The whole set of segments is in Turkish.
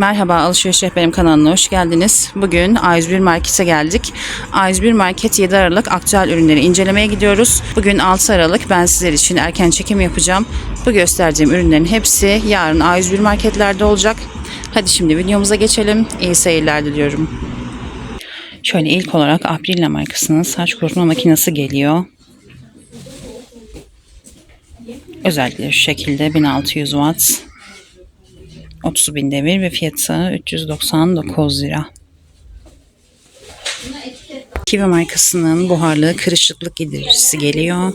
Merhaba Alışveriş Rehberim kanalına hoş geldiniz. Bugün A101 Market'e geldik. A101 Market 7 Aralık aktüel ürünleri incelemeye gidiyoruz. Bugün 6 Aralık ben sizler için erken çekim yapacağım. Bu göstereceğim ürünlerin hepsi yarın A101 Marketlerde olacak. Hadi şimdi videomuza geçelim. İyi seyirler diliyorum. Şöyle ilk olarak Aprilia markasının saç kurutma makinesi geliyor. Özellikle şu şekilde 1600 watt. 30 bin devir ve fiyatı 399 lira. Kivi markasının buharlı kırışıklık gidericisi geliyor.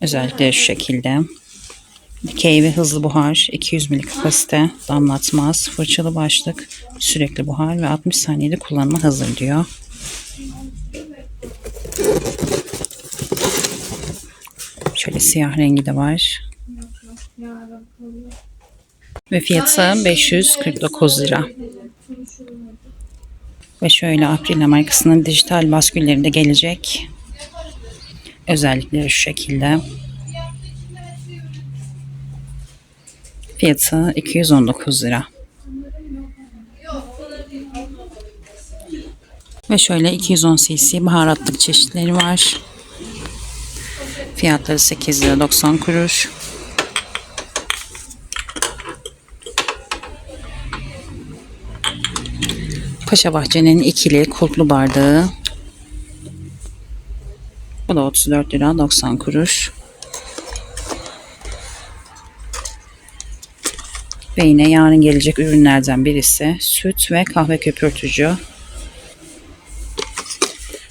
Özellikle şu şekilde. Dikey ve hızlı buhar, 200 ml kapasite, damlatmaz, fırçalı başlık, sürekli buhar ve 60 saniyede kullanıma hazır diyor. Siyah rengi de var. Ve fiyatı 549 lira. Ve şöyle Aprilia markasının dijital baskülleri de gelecek. Özellikleri şu şekilde. Fiyatı 219 lira. Ve şöyle 210 cc baharatlık çeşitleri var. Fiyatları 8 lira 90 kuruş. Paşa Bahçe'nin ikili kulplu bardağı. Bu da 34 lira 90 kuruş. Ve yine yarın gelecek ürünlerden birisi süt ve kahve köpürtücü.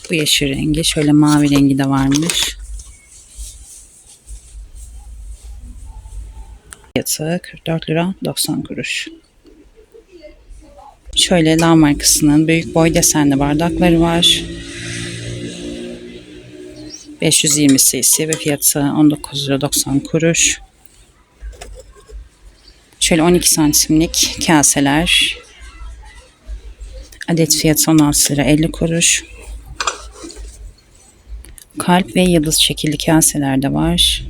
Bu yeşil rengi şöyle mavi rengi de varmış. Fiyatı 44 lira 90 kuruş. Şöyle Lav markasının büyük boy desenli bardakları var. 520 cc ve fiyatı 19 lira 90 kuruş. Şöyle 12 santimlik kaseler. Adet fiyatı 16 lira 50 kuruş. Kalp ve yıldız şekilli kaseler de var.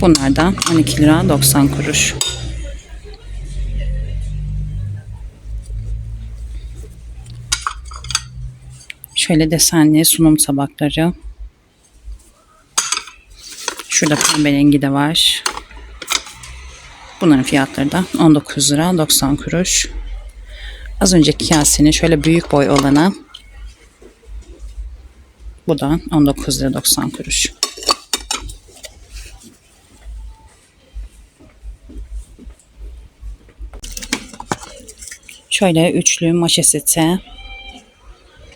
Bunlardan 12 lira 90 kuruş. Şöyle desenli sunum tabakları. Şurada pembe rengi de var. Bunların fiyatları da 19 lira 90 kuruş. Az önceki kasenin şöyle büyük boy olanı. Bu da 19 lira 90 kuruş. Şöyle üçlü maşa seti.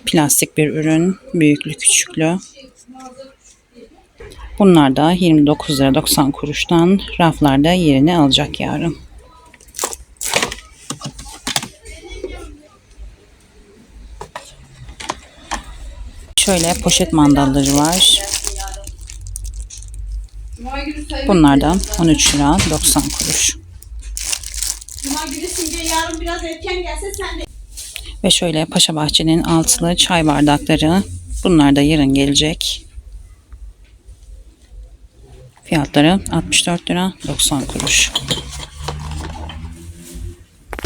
Plastik bir ürün. Büyüklü küçüklü. Bunlar da 29 lira 90 kuruştan raflarda yerini alacak yarın. Şöyle poşet mandalları var. Bunlar da 13 lira 90 kuruş. Cuma günü Simge yarın biraz erken gelse sen de. Ve şöyle Paşa Bahçe'nin altılı çay bardakları. Bunlar da yarın gelecek. Fiyatları 64 lira 90 kuruş.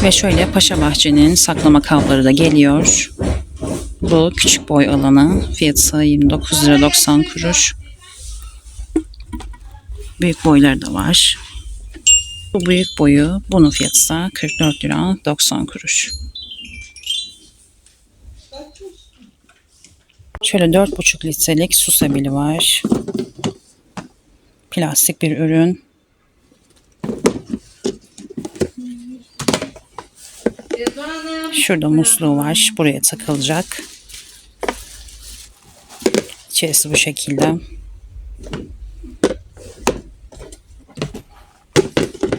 Ve şöyle Paşa Bahçe'nin saklama kabları da geliyor. Bu küçük boy alanı. Fiyatı 29 lira 90 kuruş. Büyük boyları da var. Bu büyük boyu bunun fiyatı da 44 lira 90 kuruş. Şöyle 4,5 litrelik su sabili var. Plastik bir ürün. Şurada musluğu var. Buraya takılacak. İçerisi bu şekilde.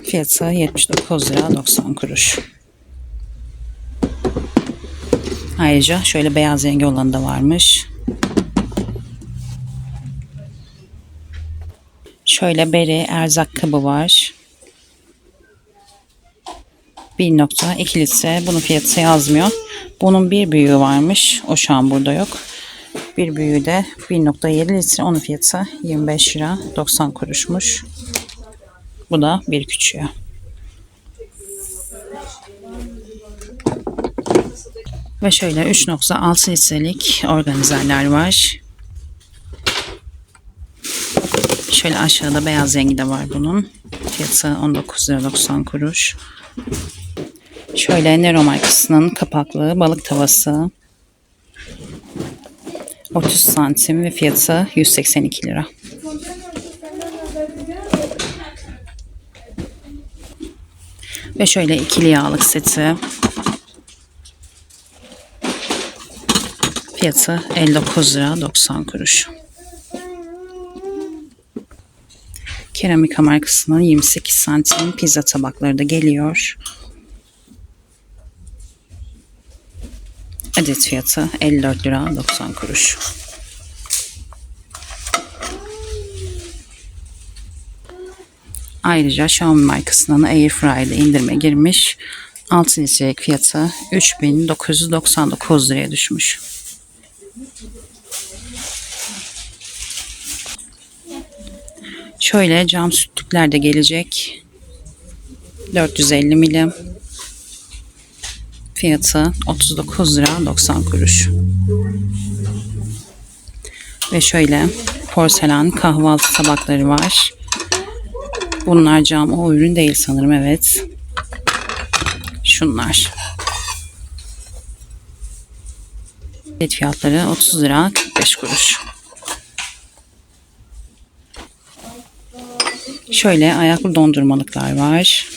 Fiyatı 79 lira 90 kuruş. Ayrıca şöyle beyaz rengi olanı da varmış. Şöyle beri erzak kabı var. 1.2 litre. Bunun fiyatı yazmıyor. Bunun bir büyüğü varmış. O şu an burada yok. Bir büyüğü de 1.7 litre. Onun fiyatı 25 lira 90 kuruşmuş. Bu da bir küçüğü. Ve şöyle 3.6 litrelik organizerler var. Şöyle aşağıda beyaz rengi de var bunun. Fiyatı 19 lira 90 kuruş. Şöyle Nero markasının kapaklı balık tavası. 30 santim ve fiyatı 182 lira. Ve şöyle ikili yağlık seti. Fiyatı 59 lira 90 kuruş. Keramika markasının 28 santim pizza tabakları da geliyor. Adet fiyatı 54 lira 90 kuruş. Ayrıca Xiaomi markasının Airfryer'da indirime girmiş. 6 litrelik fiyatı 3999 liraya düşmüş. Şöyle cam sütlükler de gelecek. 450 milim. Fiyatı 39 lira 90 kuruş. Ve şöyle porselen kahvaltı tabakları var. Bunlar cam o ürün değil sanırım evet. Şunlar. Evet fiyatları 30 lira 45 kuruş. Şöyle ayaklı dondurmalıklar var.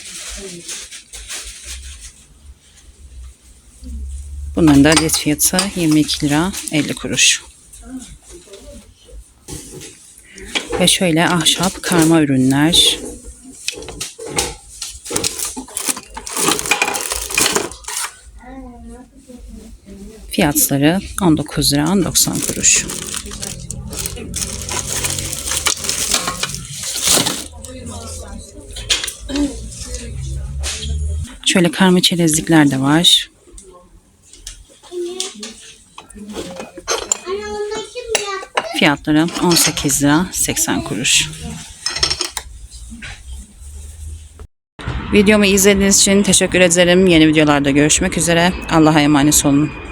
Bunların da adet fiyatı 22 lira 50 kuruş. Ve şöyle ahşap karma ürünler. Fiyatları 19 lira 90 kuruş. Şöyle karma çerezlikler de var. Fiyatları 18 lira 80 kuruş. Videomu izlediğiniz için teşekkür ederim. Yeni videolarda görüşmek üzere. Allah'a emanet olun.